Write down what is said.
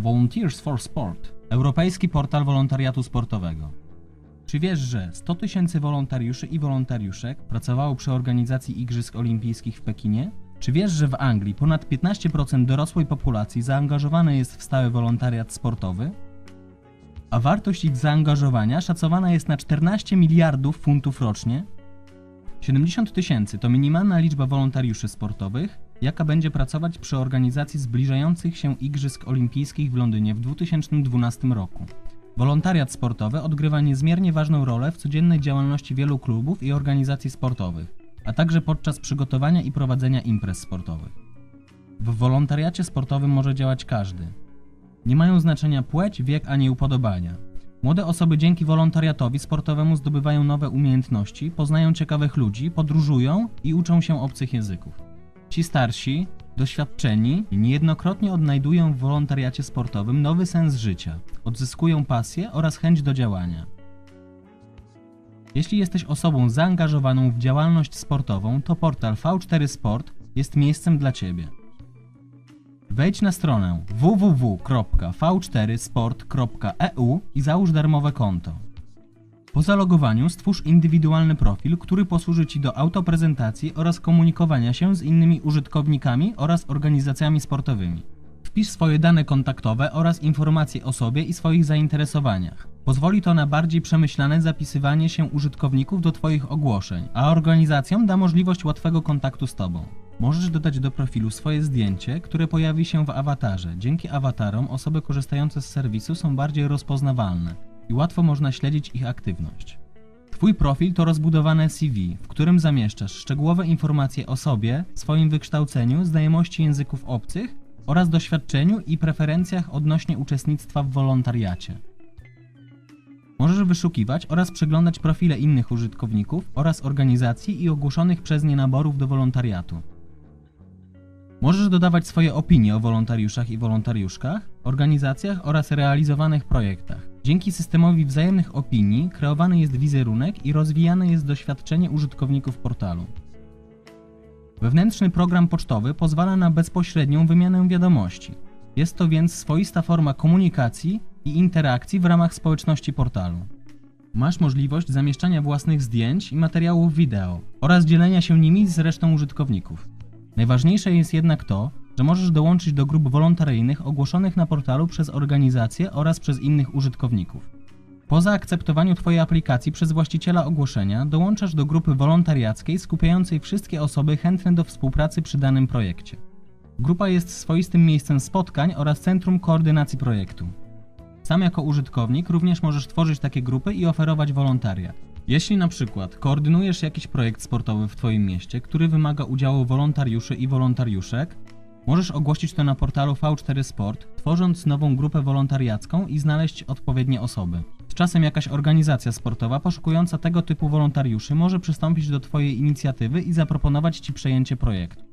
Volunteers for Sport, europejski portal wolontariatu sportowego. Czy wiesz, że 100 tysięcy wolontariuszy i wolontariuszek pracowało przy organizacji Igrzysk Olimpijskich w Pekinie? Czy wiesz, że w Anglii ponad 15% dorosłej populacji zaangażowane jest w stały wolontariat sportowy? A wartość ich zaangażowania szacowana jest na 14 miliardów funtów rocznie? 70 tysięcy to minimalna liczba wolontariuszy sportowych, jaka będzie pracować przy organizacji zbliżających się Igrzysk Olimpijskich w Londynie w 2012 roku. Wolontariat sportowy odgrywa niezmiernie ważną rolę w codziennej działalności wielu klubów i organizacji sportowych, a także podczas przygotowania i prowadzenia imprez sportowych. W wolontariacie sportowym może działać każdy. Nie mają znaczenia płeć, wiek ani upodobania. Młode osoby dzięki wolontariatowi sportowemu zdobywają nowe umiejętności, poznają ciekawych ludzi, podróżują i uczą się obcych języków. Ci starsi, doświadczeni, niejednokrotnie odnajdują w wolontariacie sportowym nowy sens życia, odzyskują pasję oraz chęć do działania. Jeśli jesteś osobą zaangażowaną w działalność sportową, to portal V4 Sport jest miejscem dla Ciebie. Wejdź na stronę www.v4sport.eu E i załóż darmowe konto. Po zalogowaniu stwórz indywidualny profil, który posłuży Ci do autoprezentacji oraz komunikowania się z innymi użytkownikami oraz organizacjami sportowymi. Wpisz swoje dane kontaktowe oraz informacje o sobie i swoich zainteresowaniach. Pozwoli to na bardziej przemyślane zapisywanie się użytkowników do Twoich ogłoszeń, a organizacjom da możliwość łatwego kontaktu z Tobą. Możesz dodać do profilu swoje zdjęcie, które pojawi się w awatarze. Dzięki awatarom osoby korzystające z serwisu są bardziej rozpoznawalne i łatwo można śledzić ich aktywność. Twój profil to rozbudowane CV, w którym zamieszczasz szczegółowe informacje o sobie, swoim wykształceniu, znajomości języków obcych oraz doświadczeniu i preferencjach odnośnie uczestnictwa w wolontariacie. Możesz wyszukiwać oraz przeglądać profile innych użytkowników oraz organizacji i ogłoszonych przez nie naborów do wolontariatu. Możesz dodawać swoje opinie o wolontariuszach i wolontariuszkach, organizacjach oraz realizowanych projektach. Dzięki systemowi wzajemnych opinii kreowany jest wizerunek i rozwijane jest doświadczenie użytkowników portalu. Wewnętrzny program pocztowy pozwala na bezpośrednią wymianę wiadomości. Jest to więc swoista forma komunikacji i interakcji w ramach społeczności portalu. Masz możliwość zamieszczania własnych zdjęć i materiałów wideo oraz dzielenia się nimi z resztą użytkowników. Najważniejsze jest jednak to, że możesz dołączyć do grup wolontaryjnych ogłoszonych na portalu przez organizacje oraz przez innych użytkowników. Po zaakceptowaniu Twojej aplikacji przez właściciela ogłoszenia dołączasz do grupy wolontariackiej skupiającej wszystkie osoby chętne do współpracy przy danym projekcie. Grupa jest swoistym miejscem spotkań oraz centrum koordynacji projektu. Sam jako użytkownik również możesz tworzyć takie grupy i oferować wolontariat. Jeśli na przykład koordynujesz jakiś projekt sportowy w Twoim mieście, który wymaga udziału wolontariuszy i wolontariuszek, możesz ogłosić to na portalu V4 Sport, tworząc nową grupę wolontariacką i znaleźć odpowiednie osoby. Z czasem jakaś organizacja sportowa poszukująca tego typu wolontariuszy może przystąpić do Twojej inicjatywy i zaproponować Ci przejęcie projektu.